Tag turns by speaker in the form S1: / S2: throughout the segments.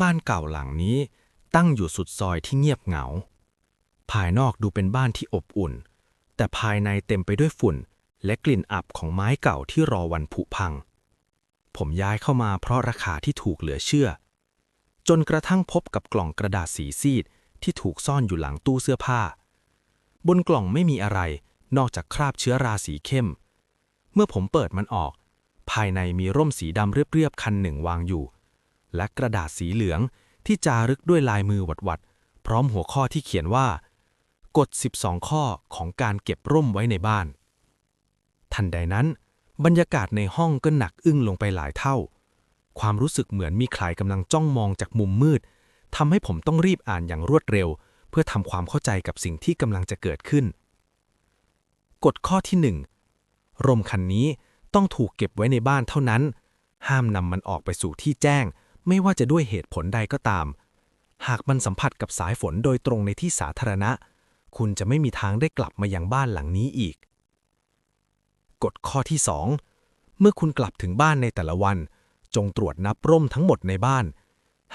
S1: บ้านเก่าหลังนี้ตั้งอยู่สุดซอยที่เงียบเหงา ภายนอกดูเป็นบ้านที่อบอุ่น แต่ภายในเต็มไปด้วยฝุ่น และกลิ่นอับของไม้เก่าที่รอวันผุพัง ผมย้ายเข้ามาเพราะราคาที่ถูกเหลือเชื่อ จนกระทั่งพบกับกล่องกระดาษสีซีดที่ถูกซ่อนอยู่หลังตู้เสื้อผ้า บนกล่องไม่มีอะไรนอกจากคราบเชื้อราสีเข้ม เมื่อผมเปิดมันออก ภายในมีร่มสีดำเรียบๆคันหนึ่งวางอยู่ และกระดาษสีเหลืองที่จารึกด้วยลายมือหวัดๆ พร้อมหัวข้อที่เขียนว่า กฎ 12 ข้อของการเก็บร่มไว้ในบ้าน ทันใดนั้น บรรยากาศในห้องก็หนักอึ้งลงไปหลายเท่า ความรู้สึกเหมือนมีใครกำลังจ้องมองจากมุมมืดทำให้ผมต้องรีบอ่านอย่างรวดเร็ว เพื่อทำความเข้าใจกับสิ่งที่กำลังจะเกิดขึ้น กฎข้อที่หนึ่งร่มคันนี้ต้องถูกเก็บไว้ในบ้านเท่านั้น ห้ามนำมันออกไปสู่ที่แจ้ง ไม่ว่าจะด้วยเหตุผลใดก็ตาม หากมันสัมผัสกับสายฝนโดยตรงในที่สาธารณะ คุณจะไม่มีทางได้กลับมายังบ้านหลังนี้อีก กฎข้อที่ 2 เมื่อคุณกลับถึงบ้านในแต่ละวัน จงตรวจนับร่มทั้งหมดในบ้าน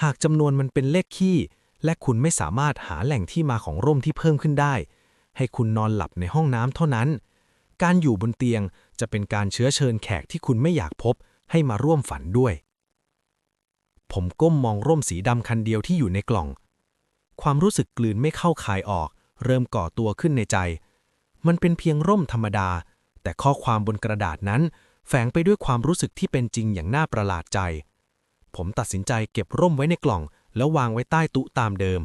S1: หากจำนวนมันเป็นเลขคี่และคุณไม่สามารถหาแหล่งที่มาของร่มที่เพิ่มขึ้นได้ ให้คุณนอนหลับในห้องน้ำเท่านั้น การอยู่บนเตียงจะเป็นการเชื้อเชิญแขกที่คุณไม่อยากพบให้มาร่วมฝันด้วย ผมก้มมองร่มสีดำคันเดียวที่อยู่ในกล่อง ความรู้สึกกลืนไม่เข้าคายออก เริ่มก่อตัวขึ้นในใจ มันเป็นเพียงร่มธรรมดา แต่ข้อความบนกระดาษนั้น แฝงไปด้วยความรู้สึกที่เป็นจริงอย่างน่าประหลาดใจ ผมตัดสินใจเก็บร่มไว้ในกล่อง แล้ววางไว้ใต้ตุตามเดิม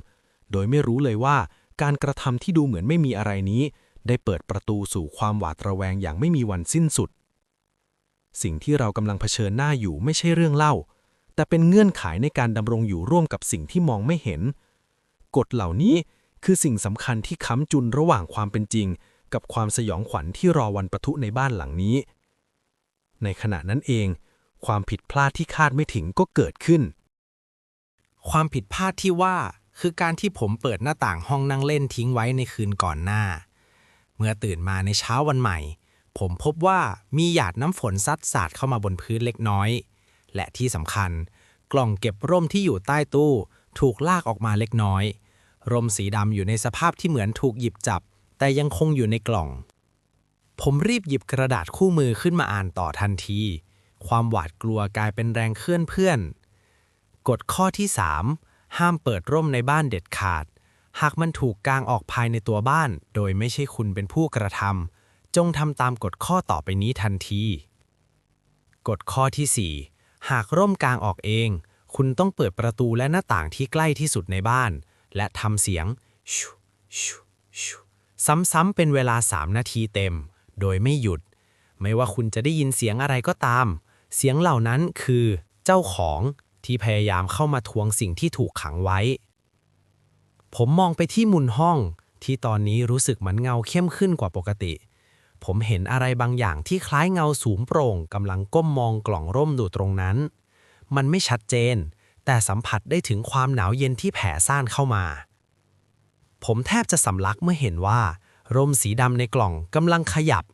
S1: โดยไม่รู้เลยว่าการกระทำที่ดูเหมือนไม่มีอะไรนี้ ได้เปิดประตูสู่ความหวาดระแวงอย่างไม่มีวันสิ้นสุด สิ่งที่เรากำลังเผชิญหน้าอยู่ไม่ใช่เรื่องเล่า แต่เป็นเงื่อนไขในการดำรงอยู่ร่วมกับสิ่งที่มองไม่เห็น กฎเหล่านี้คือสิ่งสำคัญที่ค้ำจุนระหว่างความเป็นจริง กับความสยองขวัญที่รอวันประทุในบ้านหลังนี้ ในขณะนั้นเอง ความผิดพลาดที่คาดไม่ถึงก็เกิดขึ้น
S2: ความผิดพลาดที่ว่าคือการที่ผมเปิดหน้าต่างห้องนั่งเล่นทิ้งไว้ในคืนก่อนหน้า เมื่อตื่นมาในเช้าวันใหม่ ผมพบว่ามีหยาดน้ำฝนซัดสาดเข้ามาบนพื้นเล็กน้อย และที่สำคัญ กล่องเก็บร่มที่อยู่ใต้ตู้ ถูกลากออกมาเล็กน้อย ร่มสีดำอยู่ในสภาพที่เหมือนถูกหยิบจับ แต่ยังคงอยู่ในกล่อง ผมรีบหยิบกระดาษคู่มือขึ้นมาอ่านต่อทันที ความหวาดกลัวกลายเป็นแรงเคลื่อนเพื่อนกฎข้อที่ 3 ห้ามเปิดร่มในบ้านเด็ดขาด หากมันถูกกางออกภายในตัวบ้าน โดยไม่ใช่คุณเป็นผู้กระทำจงทำตามกฎข้อต่อไปนี้ทันที กฎข้อที่4 หากร่มกลางออกเอง คุณต้องเปิดประตูและหน้าต่างที่ใกล้ที่สุดในบ้าน และทำเสียงชูชูชูซ้ำๆเป็นเวลา 3 นาทีเต็ม โดยไม่หยุด ไม่ว่าคุณจะได้ยินเสียงอะไรก็ตาม เสียงเหล่านั้นคือเจ้าของที่พยายามเข้ามาทวงสิ่งที่ถูกขังไว้ ผมมองไปที่มุนห้องที่ตอนนี้รู้สึกเหมือนเงาเข้มขึ้นกว่าปกติ ผมเห็นอะไรบางอย่างที่คล้ายเงาสูงโปร่งกำลังก้มมองกล่องร่มอยู่ตรงนั้น มันไม่ชัดเจน แต่สัมผัสได้ถึงความหนาวเย็นที่แผ่ซ่านเข้ามา ผมแทบจะสำลักเมื่อเห็นว่า ร่มสีดำในกล่องกำลังขยับ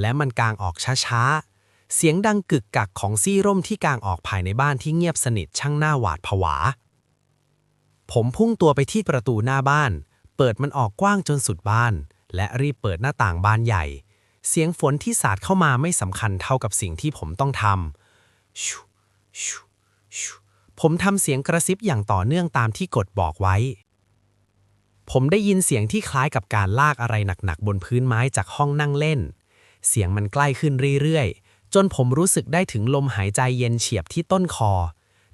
S2: และมันกางออกช้าๆ เสียงดังกึกกักของซี่ร่มที่กางออกภายในบ้านที่เงียบสนิทช่างหน้าหวาดผวา ผมพุ่งตัวไปที่ประตูหน้าบ้าน เปิดมันออกกว้างจนสุดบ้าน และรีบเปิดหน้าต่างบานใหญ่ เสียงฝนที่สาดเข้ามาไม่สำคัญเท่ากับสิ่งที่ผมต้องทำชูชูชูผมทำเสียงกระซิบอย่างต่อเนื่องตามที่กฎบอกไว้ ผมได้ยินเสียงที่คล้ายกับการลากอะไรหนักๆบนพื้นไม้จากห้องนั่งเล่น เสียงมันใกล้ขึ้นเรื่อยๆ จนผมรู้สึกได้ถึงลมหายใจเย็นเฉียบที่ต้นคอ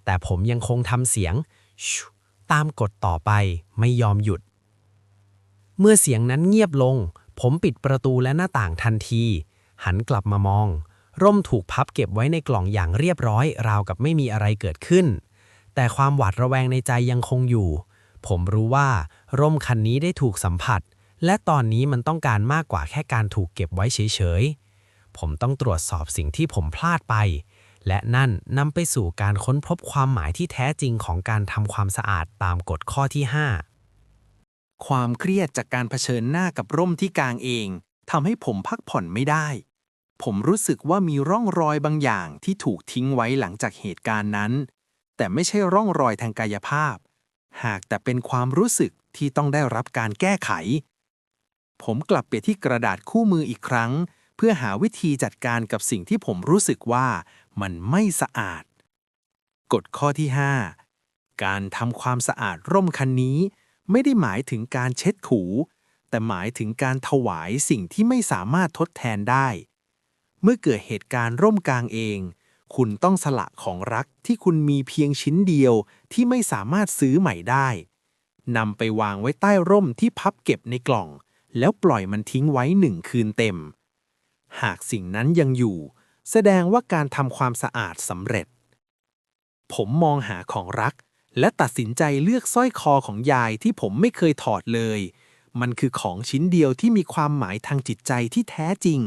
S2: แต่ผมยังคงทำเสียงชตามกฎต่อไปไม่ยอมหยุด เมื่อเสียงนั้นเงียบลง ผมปิดประตูและหน้าต่างทันที หันกลับมามอง ร่มถูกพับเก็บไว้ในกล่องอย่างเรียบร้อย ราวกับไม่มีอะไรเกิดขึ้น แต่ความหวาดระแวงในใจยังคงอยู่ ผมรู้ว่า ร่มคันนี้ได้ถูกสัมผัส และตอนนี้มันต้องการมากกว่าแค่การถูกเก็บไว้เฉยๆ ผมต้องตรวจสอบสิ่งที่ผมพลาดไป และนั่นนำไปสู่การค้นพบความหมายที่แท้จริงของการทำความสะอาดตามกฎข้อที่ 5
S3: ความเครียดจากการเผชิญหน้ากับร่มที่กางเองทำให้ผมพักผ่อนไม่ได้ ผมรู้สึกว่ามีร่องรอยบางอย่างที่ถูกทิ้งไว้หลังจากเหตุการณ์นั้น แต่ไม่ใช่ร่องรอยทางกายภาพ หากแต่เป็นความรู้สึกที่ต้องได้รับการแก้ไข ผมกลับไปที่กระดาษคู่มืออีกครั้ง เพื่อหาวิธีจัดการกับสิ่งที่ผมรู้สึกว่ามันไม่สะอาด กฎข้อที่ 5 การทำความสะอาดร่มคันนี้ ไม่ได้หมายถึงการเช็ดถูแต่หมายถึงการถวายสิ่งที่ไม่สามารถทดแทนได้ เมื่อเกิดเหตุการณ์ร่มกลางเอง คุณต้องสละของรักที่คุณมีเพียงชิ้นเดียวที่ไม่สามารถซื้อใหม่ได้นำไปวางไว้ใต้ร่มที่พับเก็บในกล่อง แล้วปล่อยมันทิ้งไว้หนึ่งคืนเต็ม หากสิ่งนั้นยังอยู่ แสดงว่าการทำความสะอาดสำเร็จ ผมมองหาของรัก และตัดสินใจเลือกสร้อยคอของยายที่ผมไม่เคยถอดเลย มันคือของชิ้นเดียวที่มีความหมายทางจิตใจที่แท้จริง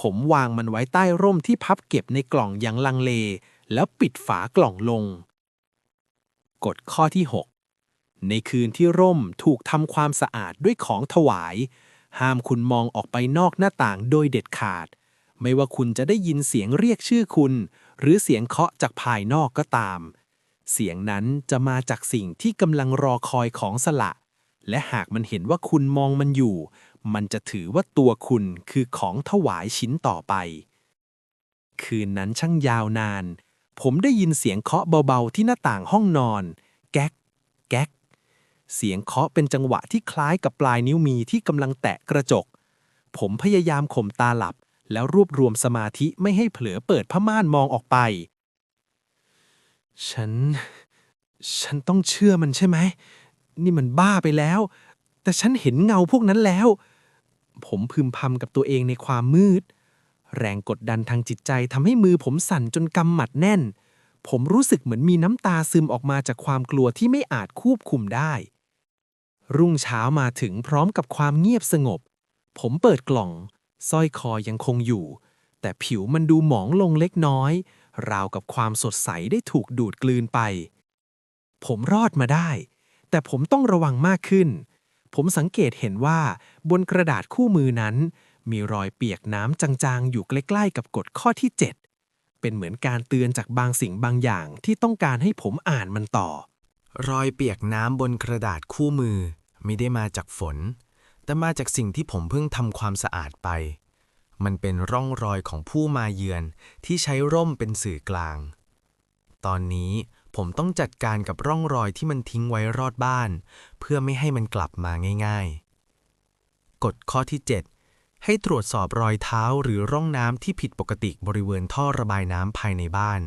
S3: ผมวางมันไว้ใต้ร่มที่พับเก็บในกล่องอย่างลังเล แล้วปิดฝากล่องลง กฎข้อที่ 6 ในคืนที่ร่มถูกทำความสะอาดด้วยของถวาย ห้ามคุณมองออกไปนอกหน้าต่างโดยเด็ดขาด ไม่ว่าคุณจะได้ยินเสียงเรียกชื่อคุณ หรือเสียงเคาะจากภายนอกก็ตาม เสียงนั้นจะมาจากสิ่งที่กำลังรอคอยของสละ และหากมันเห็นว่าคุณมองมันอยู่ มันจะถือว่าตัวคุณคือของถวายชิ้นต่อไป คืนนั้นช่างยาวนาน ผมได้ยินเสียงเคาะเบาๆที่หน้าต่างห้องนอน แก๊ก แก๊ก เสียงเคาะเป็นจังหวะที่คล้ายกับปลายนิ้วมีที่กำลังแตะกระจก ผมพยายามข่มตาหลับ แล้วรวบรวมสมาธิไม่ให้เผลอเปิดผ้าม่านมองออกไป ฉัน ฉันต้องเชื่อมันใช่ไหม นี่มันบ้าไปแล้ว แต่ฉันเห็นเงาพวกนั้นแล้ว ผมพึมพำกับตัวเองในความมืด แรงกดดันทางจิตใจทำให้มือผมสั่นจนกำหมัดแน่น ผมรู้สึกเหมือนมีน้ำตาซึมออกมาจากความกลัวที่ไม่อาจควบคุมได้ รุ่งเช้ามาถึงพร้อมกับความเงียบสงบ ผมเปิดกล่องสร้อยคอยังคงอยู่ แต่ผิวมันดูหมองลงเล็กน้อย ราวกับความสดใสได้ถูกดูดกลืนไป ผมรอดมาได้ แต่ผมต้องระวังมากขึ้น ผมสังเกตเห็นว่าบนกระดาษคู่มือนั้น มีรอยเปียกน้ำจางๆ อยู่ใกล้ๆ กับกฎข้อที่ 7 เป็นเหมือนการเตือนจากบางสิ่งบางอย่างที่ต้องการให้ผมอ่านมันต่อ
S2: รอยเปียกน้ำบนกระดาษคู่มือ ไม่ได้มาจากฝน แต่มาจากสิ่งที่ผมเพิ่งทำความสะอาดไป มันเป็นร่องรอยของผู้มาเยือนที่ใช้ร่มเป็นสื่อกลาง ตอนนี้ผมต้องจัดการกับร่องรอยที่มันทิ้งไว้รอดบ้าน เพื่อไม่ให้มันกลับมาง่ายๆ กฎข้อที่ 7 ให้ตรวจสอบรอยเท้าหรือร่องน้ำที่ผิดปกติบริเวณท่อระบายน้ำภายในบ้าน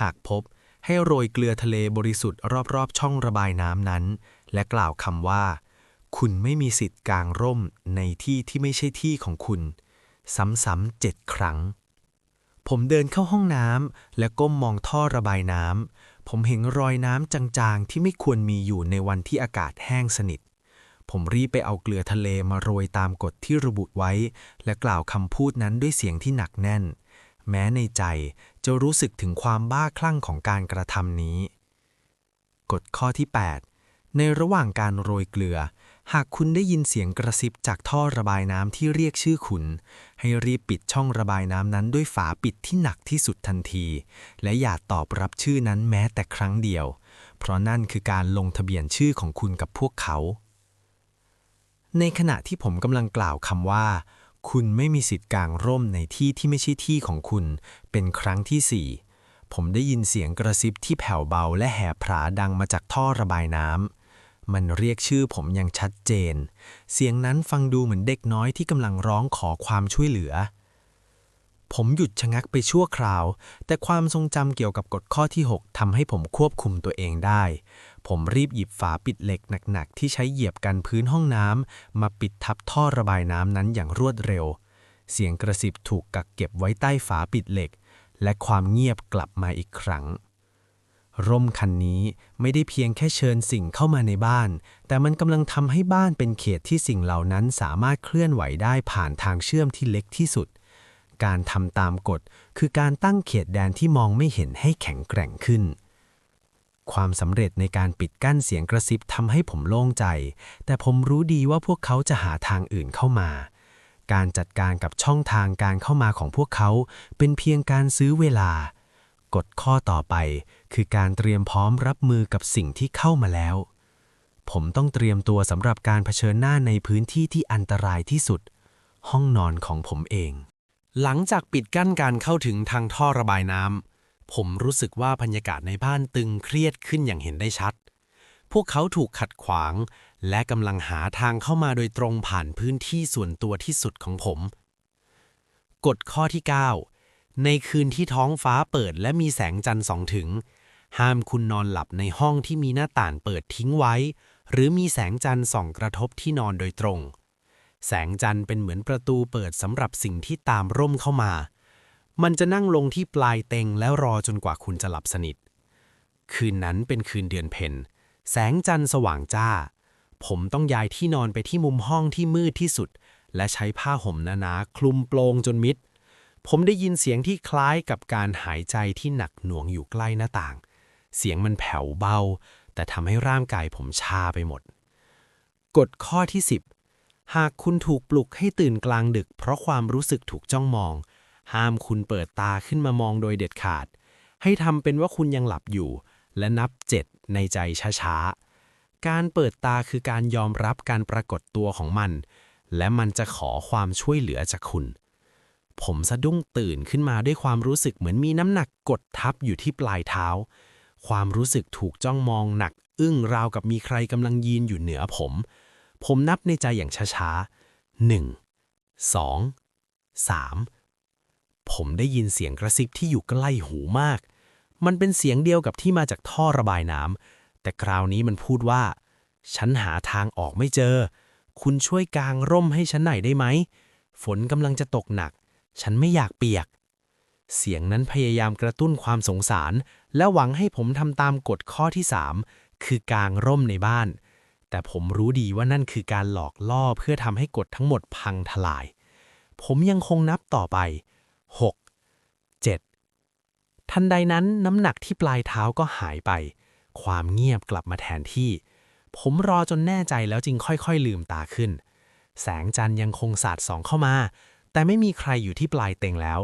S2: หากพบให้โรยเกลือทะเลบริสุทธิ์รอบๆ ช่องระบายน้ำนั้น และกล่าวคำว่า คุณไม่มีสิทธิ์กางร่มในที่ที่ไม่ใช่ที่ของคุณ ซ้ำๆเจ็ดครั้ง ผมเดินเข้าห้องน้ำและก้มมองท่อระบายน้ำ ผมเห็นรอยน้ำจางๆ ที่ไม่ควรมีอยู่ในวันที่อากาศแห้งสนิท ผมรีบไปเอาเกลือทะเลมาโรยตามกฎที่ระบุไว้ และกล่าวคำพูดนั้นด้วยเสียงที่หนักแน่น แม้ในใจจะรู้สึกถึงความบ้าคลั่งของการกระทำนี้ กฎข้อที่ 8 ในระหว่างการโรยเกลือหากคุณได้ยินเสียงกระซิบจากท่อระบายน้ำที่เรียกชื่อคุณ ให้รีบปิดช่องระบายน้ำนั้นด้วยฝาปิดที่หนักที่สุดทันที และอย่าตอบรับชื่อนั้นแม้แต่ครั้งเดียว เพราะนั่นคือการลงทะเบียนชื่อของคุณกับพวกเขา ในขณะที่ผมกำลังกล่าวคำว่า คุณไม่มีสิทธิ์กางร่มในที่ที่ไม่ใช่ที่ของคุณ เป็นครั้งที่สี่ผมได้ยินเสียงกระซิบที่แผ่วเบาและแหบผราดังมาจากท่อระบายน้ำ มันเรียกชื่อผมอย่างชัดเจน เสียงนั้นฟังดูเหมือนเด็กน้อยที่กำลังร้องขอความช่วยเหลือ ผมหยุดชะงักไปชั่วคราว แต่ความทรงจำเกี่ยวกับกฎข้อที่ 6ทำให้ผมควบคุมตัวเองได้ ผมรีบหยิบฝาปิดเหล็กหนักๆ ที่ใช้เหยียบกันพื้นห้องน้ำมาปิดทับท่อระบายน้ำนั้นอย่างรวดเร็ว เสียงกระซิบถูกกักเก็บไว้ใต้ฝาปิดเหล็ก และความเงียบกลับมาอีกครั้ง ร่มคันนี้ไม่ได้เพียงแค่เชิญสิ่งเข้ามาในบ้าน แต่มันกำลังทำให้บ้านเป็นเขตที่สิ่งเหล่านั้นสามารถเคลื่อนไหวได้ผ่านทางเชื่อมที่เล็กที่สุด การทำตามกฎคือการตั้งเขตแดนที่มองไม่เห็นให้แข็งแกร่งขึ้น ความสำเร็จในการปิดกั้นเสียงกระซิบทำให้ผมโล่งใจ แต่ผมรู้ดีว่าพวกเขาจะหาทางอื่นเข้ามาการจัดการกับช่องทางการเข้ามาของพวกเขา เป็นเพียงการซื้อเวลา
S4: กฎข้อต่อไป คือการเตรียมพร้อมรับมือกับสิ่งที่เข้ามาแล้ว ผมต้องเตรียมตัวสำหรับการเผชิญหน้าในพื้นที่ที่อันตรายที่สุด ห้องนอนของผมเอง
S2: หลังจากปิดกั้นการเข้าถึงทางท่อระบายน้ำผมรู้สึกว่าบรรยากาศในบ้านตึงเครียดขึ้นอย่างเห็นได้ชัด พวกเขาถูกขัดขวาง และกำลังหาทางเข้ามาโดยตรงผ่านพื้นที่ส่วนตัวที่สุดของผม กฎข้อที่ 9 ในคืนที่ท้องฟ้าเปิดและมีแสงจันทร์ส่องถึง ห้ามคุณนอนหลับในห้องที่มีหน้าต่างเปิดทิ้งไว้ หรือมีแสงจันทร์ส่องกระทบที่นอนโดยตรง แสงจันทร์เป็นเหมือนประตูเปิดสำหรับสิ่งที่ตามร่มเข้ามา มันจะนั่งลงที่ปลายเต็งแล้วรอจนกว่าคุณจะหลับสนิท คืนนั้นเป็นคืนเดือนเพ็ญแสงจันทร์สว่างจ้า ผมต้องย้ายที่นอนไปที่มุมห้องที่มืดที่สุด และใช้ผ้าห่มหนาๆคลุมโปงจนมิด ผมได้ยินเสียงที่คล้ายกับการหายใจที่หนักหน่วงอยู่ใกล้หน้าต่าง เสียงมันแผ่วเบา แต่ทำให้ร่างกายผมชาไปหมด กฎข้อที่ 10 หากคุณถูกปลุกให้ตื่นกลางดึก เพราะความรู้สึกถูกจ้องมอง ห้ามคุณเปิดตาขึ้นมามองโดยเด็ดขาด ให้ทำเป็นว่าคุณยังหลับอยู่ และนับเจ็ดในใจช้าๆ การเปิดตาคือการยอมรับการปรากฏตัวของมัน และมันจะขอความช่วยเหลือจากคุณ ผมสะดุ้งตื่นขึ้นมาด้วยความรู้สึกเหมือนมีน้ำหนักกดทับอยู่ที่ปลายเท้า ความรู้สึกถูกจ้องมองหนัก อึ้งราวกับมีใครกำลังยืนอยู่เหนือผม ผมนับในใจอย่างช้าๆหนึ่งสองสามผมได้ยินเสียงกระซิบที่อยู่ใกล้หูมาก มันเป็นเสียงเดียวกับที่มาจากท่อระบายน้ำแต่คราวนี้มันพูดว่า ฉันหาทางออกไม่เจอ คุณช่วยกางร่มให้ฉันหน่อยได้ไหม ฝนกำลังจะตกหนัก ฉันไม่อยากเปียก เสียงนั้นพยายามกระตุ้นความสงสาร และหวังให้ผมทำตามกฎข้อที่3คือกางร่มในบ้าน แต่ผมรู้ดีว่านั่นคือการหลอกล่อเพื่อทำให้กฎทั้งหมดพังทลาย ผมยังคงนับต่อไป 6 7 ทันใดนั้นน้ำหนักที่ปลายเท้าก็หายไป ความเงียบกลับมาแทนที่ ผมรอจนแน่ใจแล้วจึงค่อยๆ ลืมตาขึ้น แสงจันทร์ยังคงสาดส่องเข้ามา แต่ไม่มีใครอยู่ที่ปลายเต็งแล้ว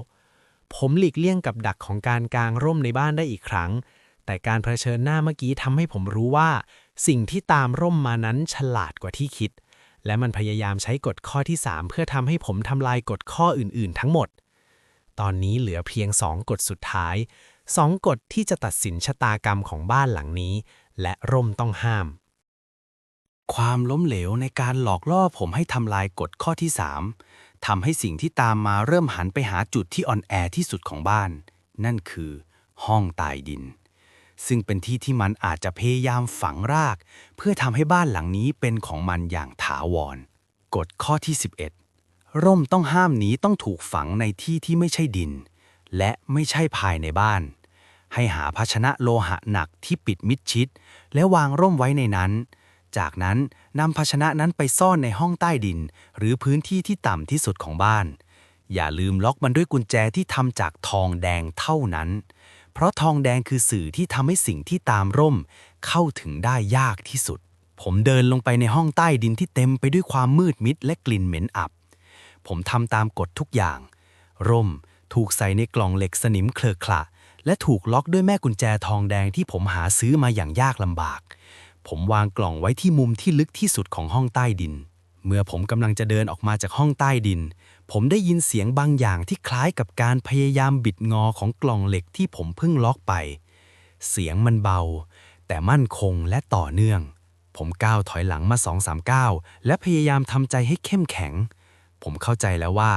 S2: ผมหลีกเลี่ยงกับดักของการกางร่มในบ้านได้อีกครั้ง แต่การเผชิญหน้าเมื่อกี้ทำให้ผมรู้ว่า สิ่งที่ตามร่มมานั้นฉลาดกว่าที่คิด และมันพยายามใช้กฎข้อที่ 3 เพื่อทำให้ผมทำลายกฎข้ออื่น ๆ ทั้งหมด ตอนนี้เหลือเพียง2กฎสุดท้าย2กฎที่จะตัดสินชะตากรรมของบ้านหลังนี้ และร่มต้องห้าม
S4: ความล้มเหลวในการหลอกล่อผมให้ทำลายกฎข้อที่3 ทำให้สิ่งที่ตามมาเริ่มหันไปหาจุดที่อ่อนแอที่สุดของบ้าน นั่นคือ ห้องใต้ดิน ซึ่งเป็นที่ที่มันอาจจะพยายามฝังราก เพื่อทำให้บ้านหลังนี้เป็นของมันอย่างถาวร กฎข้อที่ 11 ร่มต้องห้ามนี้ต้องถูกฝังในที่ที่ไม่ใช่ดิน และไม่ใช่ภายในบ้าน ให้หาภาชนะโลหะหนักที่ปิดมิดชิด และวางร่มไว้ในนั้น จากนั้น นำภาชนะนั้นไปซ่อนในห้องใต้ดิน หรือพื้นที่ที่ต่ำที่สุดของบ้าน อย่าลืมล็อกมันด้วยกุญแจที่ทำจากทองแดงเท่านั้น เพราะทองแดงคือสื่อที่ทำให้สิ่งที่ตามร่ม เข้าถึงได้ยากที่สุด ผมเดินลงไปในห้องใต้ดินที่เต็มไปด้วยความมืดมิดและกลิ่นเหม็นอับ ผมทำตามกฎทุกอย่าง ร่มถูกใส่ในกล่องเหล็กสนิมเคลอะขละและถูกล็อกด้วยแม่กุญแจทองแดงที่ผมหาซื้อมาอย่างยากลำบาก ผมวางกล่องไว้ที่มุมที่ลึกที่สุดของห้องใต้ดิน เมื่อผมกำลังจะเดินออกมาจากห้องใต้ดิน ผมได้ยินเสียงบางอย่างที่คล้ายกับการพยายามบิดงอของกล่องเหล็กที่ผมเพิ่งล็อกไป เสียงมันเบา แต่มั่นคงและต่อเนื่อง ผมก้าวถอยหลังมาสองสามก้าวและพยายามทำใจให้เข้มแข็ง ผมเข้าใจแล้วว่า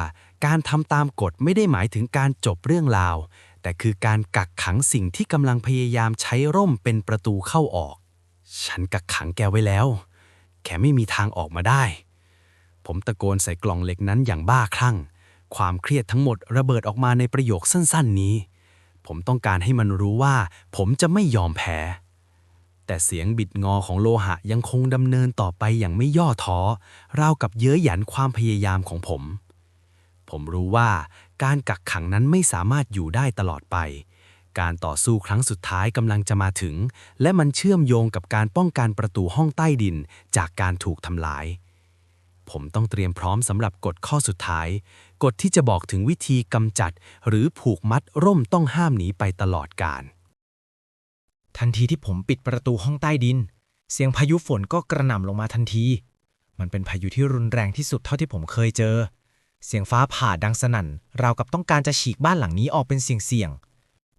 S4: การทำตามกฎไม่ได้หมายถึงการจบเรื่องราว แต่คือการกักขังสิ่งที่กำลังพยายามใช้ร่มเป็นประตูเข้าออก ฉันกักขังแกไว้แล้วแค่ไม่มีทางออกมาได้ ผมตะโกนใส่กล่องเหล็กนั้นอย่างบ้าคลั่ง ความเครียดทั้งหมดระเบิดออกมาในประโยคสั้นๆนี้ ผมต้องการให้มันรู้ว่า ผมจะไม่ยอมแพ้ แต่เสียงบิดงอของโลหะยังคงดำเนินต่อไปอย่างไม่ย่อท้อ ราวกับเย้ยหยันความพยายามของผม ผมรู้ว่าการกักขังนั้นไม่สามารถอยู่ได้ตลอดไป การต่อสู้ครั้งสุดท้ายกำลังจะมาถึง และมันเชื่อมโยงกับการป้องกันประตูห้องใต้ดินจากการถูกทำลาย ผมต้องเตรียมพร้อมสำหรับกฎข้อสุดท้าย กฎที่จะบอกถึงวิธีกำจัด หรือผูกมัดร่มต้องห้ามหนีไปตลอดกาล
S2: ทันทีที่ผมปิดประตูห้องใต้ดิน เสียงพายุฝนก็กระหน่ำลงมาทันที มันเป็นพายุที่รุนแรงที่สุดเท่าที่ผมเคยเจอ เสียงฟ้าผ่าดังสนั่น ราวกับต้องการจะฉีกบ้านหลังนี้ออกเป็นเสียงๆ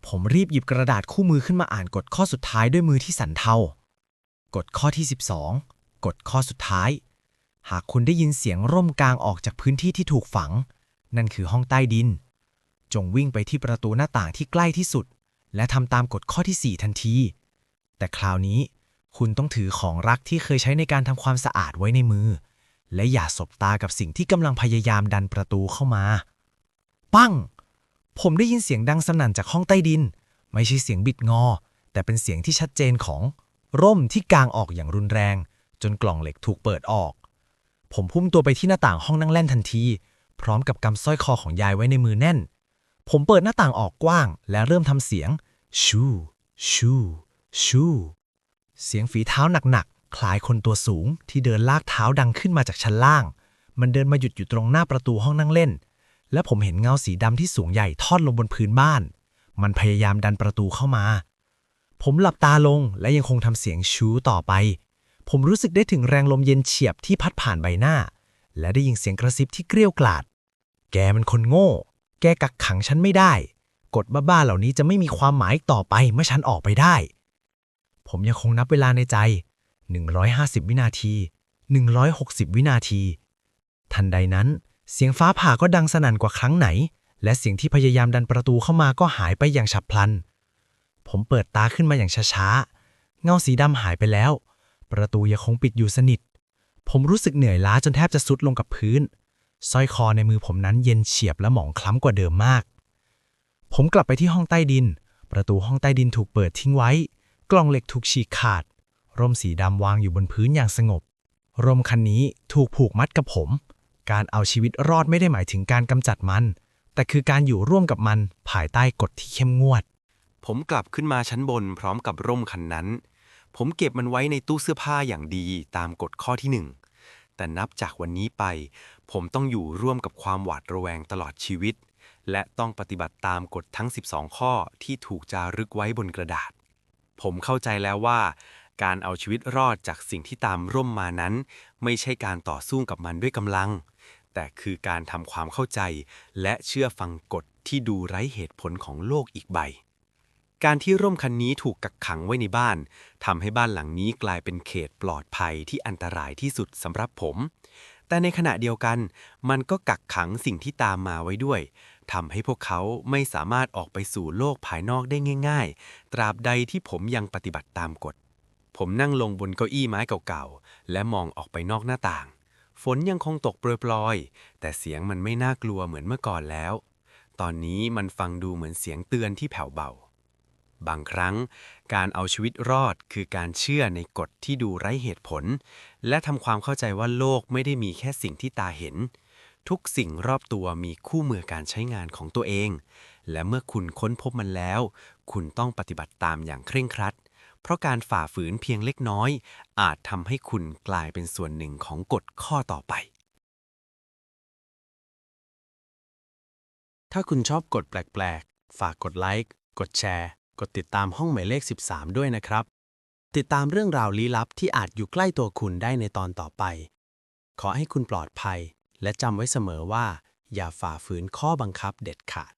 S2: ผมรีบหยิบกระดาษคู่มือขึ้นมาอ่านกฎข้อสุดท้ายด้วยมือที่สั่นเทากฎข้อที่ 12กฎข้อสุดท้าย หากคุณได้ยินเสียงร่มกลางออกจากพื้นที่ที่ถูกฝัง นั่นคือห้องใต้ดิน จงวิ่งไปที่ประตูหน้าต่างที่ใกล้ที่สุด และทำตามกฎข้อที่ 4 ทันที แต่คราวนี้คุณต้องถือของรักที่เคยใช้ในการทำความสะอาดไว้ในมือ และอย่าสบตากับสิ่งที่กำลังพยายามดันประตูเข้ามา ปั้ง ผมได้ยินเสียงดังสนั่นจากห้องใต้ดิน ไม่ใช่เสียงบิดงอ แต่เป็นเสียงที่ชัดเจนของ ร่มที่กางออกอย่างรุนแรง จนกล่องเหล็กถูกเปิดออก ผมพุ่งตัวไปที่หน้าต่างห้องนั่งเล่นทันที พร้อมกับกำสร้อยคอของยายไว้ในมือแน่น ผมเปิดหน้าต่างออกกว้าง และเริ่มทำเสียง ชูชูชูเสียงฝีเท้าหนักๆ คล้ายคนตัวสูงที่เดินลากเท้าดังขึ้นมาจากชั้นล่าง มันเดินมาหยุดอยู่ตรงหน้าประตูห้องนั่งเล่น และผมเห็นเงาสีดำที่สูงใหญ่ทอดลงบนพื้นบ้าน มันพยายามดันประตูเข้ามา ผมหลับตาลงและยังคงทำเสียงชูต่อไป ผมรู้สึกได้ถึงแรงลมเย็นเฉียบที่พัดผ่านใบหน้า และได้ยินเสียงกระซิบที่เกรี้ยวกราดแกมันคนโง่ แกกักขังฉันไม่ได้ กฎบ้าๆเหล่านี้จะไม่มีความหมายต่อไปเมื่อฉันออกไปได้ ผมยังคงนับเวลาในใจ 150 วินาที 160 วินาที ทันใดนั้น เสียงฟ้าผ่าก็ดังสนั่นกว่าครั้งไหน และเสียงที่พยายามดันประตูเข้ามาก็หายไปอย่างฉับพลัน ผมเปิดตาขึ้นมาอย่างช้าๆ เงาสีดำหายไปแล้ว ประตูยังคงปิดอยู่สนิท ผมรู้สึกเหนื่อยล้าจนแทบจะซุดลงกับพื้นสร้อยคอในมือผมนั้นเย็นเฉียบและหมองคล้ำกว่าเดิมมาก ผมกลับไปที่ห้องใต้ดิน ประตูห้องใต้ดินถูกเปิดทิ้งไว้ กล่องเหล็กถูกฉีกขาด ร่มสีดำวางอยู่บนพื้นอย่างสงบ ร่มคันนี้ถูกผูกมัดกับผม การเอาชีวิตรอดไม่ได้หมายถึงการกำจัดมัน แต่คือการอยู่ร่วมกับมันภายใต้กฎที่เข้มงวด
S4: ผมกลับขึ้นมาชั้นบนพร้อมกับร่มคันนั้น ผมเก็บมันไว้ในตู้เสื้อผ้าอย่างดีตามกฎข้อที่หนึ่งแต่นับจากวันนี้ไป ผมต้องอยู่ร่วมกับความหวาดระแวงตลอดชีวิต และต้องปฏิบัติตามกฎทั้ง 12 ข้อที่ถูกจารึกไว้บนกระดาษ ผมเข้าใจแล้วว่า การเอาชีวิตรอดจากสิ่งที่ตามร่มมานั้น ไม่ใช่การต่อสู้กับมันด้วยกำลัง แต่คือการทำความเข้าใจ และเชื่อฟังกฎที่ดูไร้เหตุผลของโลกอีกใบ การที่ร่มคันนี้ถูกกักขังไว้ในบ้านทำให้บ้านหลังนี้กลายเป็นเขตปลอดภัยที่อันตรายที่สุดสำหรับผม แต่ในขณะเดียวกัน มันก็กักขังสิ่งที่ตามมาไว้ด้วยทำให้พวกเขาไม่สามารถออกไปสู่โลกภายนอกได้ง่าย ๆ ตราบใดที่ผมยังปฏิบัติตามกฎ ผมนั่งลงบนเก้าอี้ไม้เก่าๆ และมองออกไปนอกหน้าต่าง ฝนยังคงตกโปรยๆ แต่เสียงมันไม่น่ากลัวเหมือนเมื่อก่อนแล้ว ตอนนี้มันฟังดูเหมือนเสียงเตือนที่แผ่วเบา บางครั้ง การเอาชีวิตรอดคือการเชื่อในกฎที่ดูไร้เหตุผล และทำความเข้าใจว่าโลกไม่ได้มีแค่สิ่งที่ตาเห็น ทุกสิ่งรอบตัวมีคู่มือการใช้งานของตัวเอง และเมื่อคุณค้นพบมันแล้ว คุณต้องปฏิบัติตามอย่างเคร่งครัด เพราะการฝ่าฝืนเพียงเล็กน้อย อาจทำให้คุณกลายเป็นส่วนหนึ่งของกฎข้อต่อไป ถ้าคุณชอบกฎแปลก ๆ ฝากกดไลค์ กดแชร์ กดติดตามห้องหมายเลข 13 ด้วยนะครับ ติดตามเรื่องราวลี้ลับที่อาจอยู่ใกล้ตัวคุณได้ในตอนต่อไป ขอให้คุณปลอดภัย และจำไว้เสมอว่า อย่าฝ่าฝืนข้อบังคับเด็ดขาด